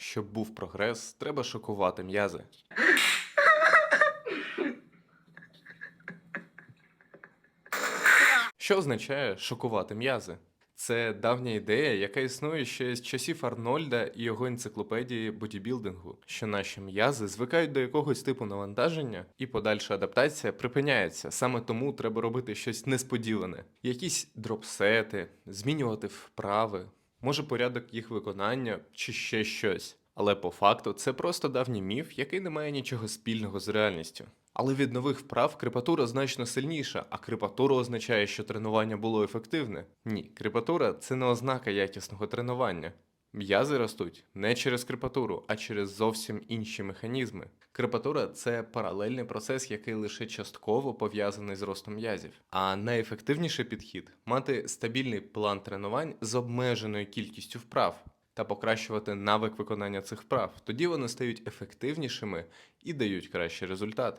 Щоб був прогрес, треба шокувати м'язи. Що означає шокувати м'язи? Це давня ідея, яка існує ще з часів Арнольда і його енциклопедії бодібілдингу, що наші м'язи звикають до якогось типу навантаження, і подальша адаптація припиняється. Саме тому треба робити щось несподіване, якісь дропсети, змінювати вправи, може порядок їх виконання чи ще щось. Але по факту це просто давній міф, який не має нічого спільного з реальністю. Але від нових вправ крепатура значно сильніша, а крепатура означає, що тренування було ефективне. Ні, крепатура це не ознака якісного тренування. М'язи ростуть не через крепатуру, а через зовсім інші механізми. Крепатура це паралельний процес, який лише частково пов'язаний з ростом м'язів. А найефективніший підхід мати стабільний план тренувань з обмеженою кількістю вправ та покращувати навик виконання цих вправ. Тоді вони стають ефективнішими і дають кращий результат.